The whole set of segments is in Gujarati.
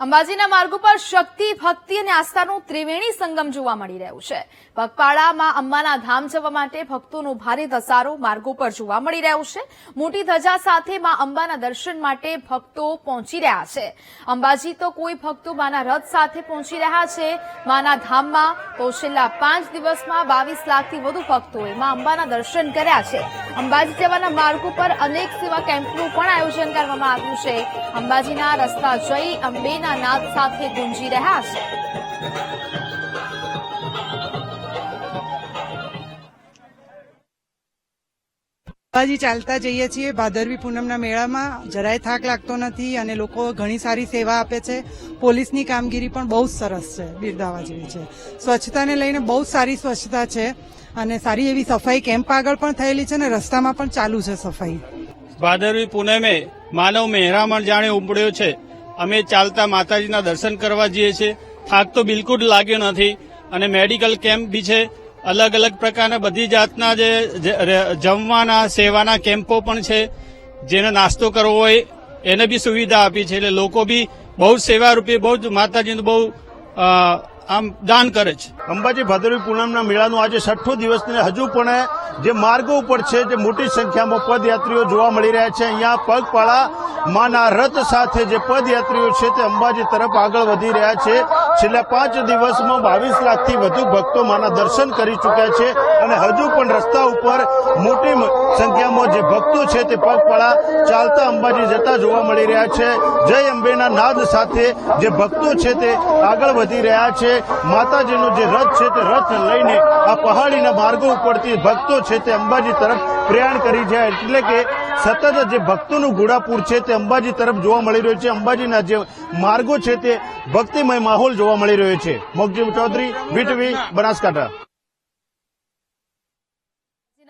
અંબાજીના માર્ગો પર શક્તિ, ભક્તિ અને આસ્થાનું ત્રિવેણી સંગમ જોવા મળી રહ્યું છે. પગપાળામાં અંબાના ધામ જવા માટે ભક્તોનો ભારે ધસારો માર્ગો પર જોવા મળી રહ્યો છે. મોટી ધજા સાથે માં અંબાના દર્શન માટે ભક્તો પહોંચી રહ્યા છે. અંબાજી તો કોઈ ભક્તો માના રથ સાથે પહોંચી રહ્યા છે. માના ધામમાં તો છેલ્લા પાંચ દિવસમાં બાવીસ લાખથી વધુ ભક્તોએ માં અંબાના દર્શન કર્યા છે. અંબાજી જવાના માર્ગો પર અનેક સેવા કેમ્પનું પણ આયોજન કરવામાં આવ્યું છે. અંબાજીના રસ્તા જઈ અંબેના નાદ સાથે ગુંજી રહ્યા છે. અંબાજી ચાલતા જઈએ છીએ. ભાદરવી પૂનમના મેળામાં જરાય થાક લાગતો નથી અને લોકો ઘણી સારી સેવા આપે છે. પોલીસની કામગીરી પણ બહુ જ સરસ છે બિરદાવા જેવી છે. સ્વચ્છતાને લઈને બહુ જ સારી સ્વચ્છતા છે અને સારી એવી સફાઈ કેમ્પ આગળ પણ થયેલી છે અને રસ્તામાં પણ ચાલુ છે સફાઈ. ભાદરવી પૂનમે માનવ મહેરામણ જાણે ઉમડ્યો છે. અમે ચાલતા માતાજીના દર્શન કરવા જઈએ છીએ. થાક તો બિલકુલ લાગ્યો નથી. અને મેડિકલ કેમ્પ બી છે. અલગ અલગ પ્રકારના બધી જાતના જે જમવાના, સેવાના કેમ્પો પણ છે. જેને નાસ્તો કરવો હોય એને બી સુવિધા આપી છે. એટલે લોકો બી બહુ સેવા રૂપે બહુ જ માતાજીનું બહુ આમ દાન કરે છે. અંબાજી ભાદરવી પૂનમના મેળાનું આજે છઠ્ઠો દિવસ હજુ પણ જે માર્ગો ઉપર છે, જે મોટી સંખ્યામાં પદયાત્રીઓ જોવા મળી રહ્યા છે. અહીંયા પગપાળા માના રથ સાથે જે પદયાત્રીઓ છે તે અંબાજી તરફ આગળ વધી રહ્યા છે. છેલ્લા પાંચ દિવસમાં બાવીસ લાખથી વધુ ભક્તો માના દર્શન કરી ચૂક્યા છે અને હજુ પણ રસ્તા ઉપર મોટી સંખ્યામાં જે ભક્તો છે તે પગપાળા ચાલતા અંબાજી જતા જોવા મળી રહ્યા છે. જય અંબેના નાદ સાથે જે ભક્તો છે તે આગળ વધી રહ્યા છે. માતાજીનો જે રથ છે તે રથ લઈને આ પહાડીના માર્ગો ઉપરથી ભક્તો છે તે અંબાજી તરફ પ્રયાણ કરી જાય એટલે કે સતત જે ભક્તોનું ઘોડાપુર છે તે અંબાજી તરફ જોવા મળી રહ્યું છે. અંબાજીના જે માર્ગો છે તે ભક્તિમય માહોલ જોવા મળી રહ્યો છે. મોગજીવ ચૌધરી, વીટવી, બનાસકાંઠા.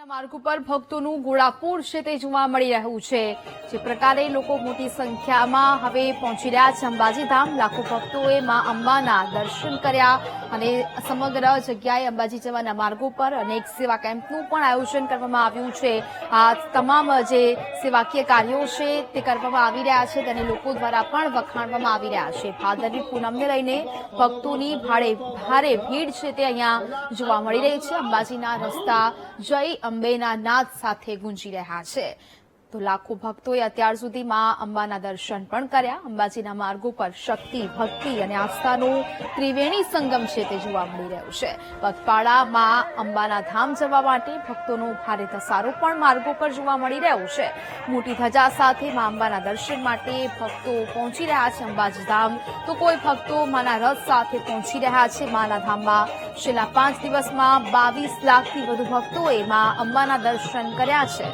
માર્ગ ઉપર ભક્તોનું ઘોડાપૂર છે તે જોવા મળી રહ્યું છે. જે પ્રકારે લોકો મોટી સંખ્યામાં હવે પહોંચી રહ્યા છે. અંબાજી ધામ લાખો ભક્તોએ માં અંબાના દર્શન કર્યા અને સમગ્ર જગ્યાએ અંબાજી જવાના માર્ગો પર અનેક સેવા કેમ્પનું પણ આયોજન કરવામાં આવ્યું છે. આ તમામ જે સેવાકીય કાર્યો છે તે કરવામાં આવી રહ્યા છે તેને લોકો દ્વારા પણ વખાણવામાં આવી રહ્યા છે. ભાદરવી પૂનમને લઈને ભક્તોની ભારે ભારે ભીડ છે તે અહીંયા જોવા મળી રહી છે. અંબાજીના રસ્તા જય અંબેના નાદ સાથે ગુંજી રહ્યા છે. તો લાખો ભક્તોએ અત્યાર સુધીમાં અંબાના દર્શન પણ કર્યા. અંબાજીના માર્ગો પર શક્તિ, ભક્તિ અને આસ્થાનું ત્રિવેણી સંગમ છે તે જોવા મળી રહ્યું છે. પગપાળામાં અંબાના ધામ જવા માટે ભક્તોનો ભારે ધસારો પણ માર્ગો પર જોવા મળી રહ્યો છે. મોટી ધજા સાથે મા અંબાના દર્શન માટે ભક્તો પહોંચી રહ્યા છે અંબાજી ધામ. તો કોઈ ભક્તો માના રથ સાથે પહોંચી રહ્યા છે માના ધામમાં. છેલ્લા પાંચ દિવસમાં બાવીસ લાખથી વધુ ભક્તોએ મા અંબાના દર્શન કર્યા છે.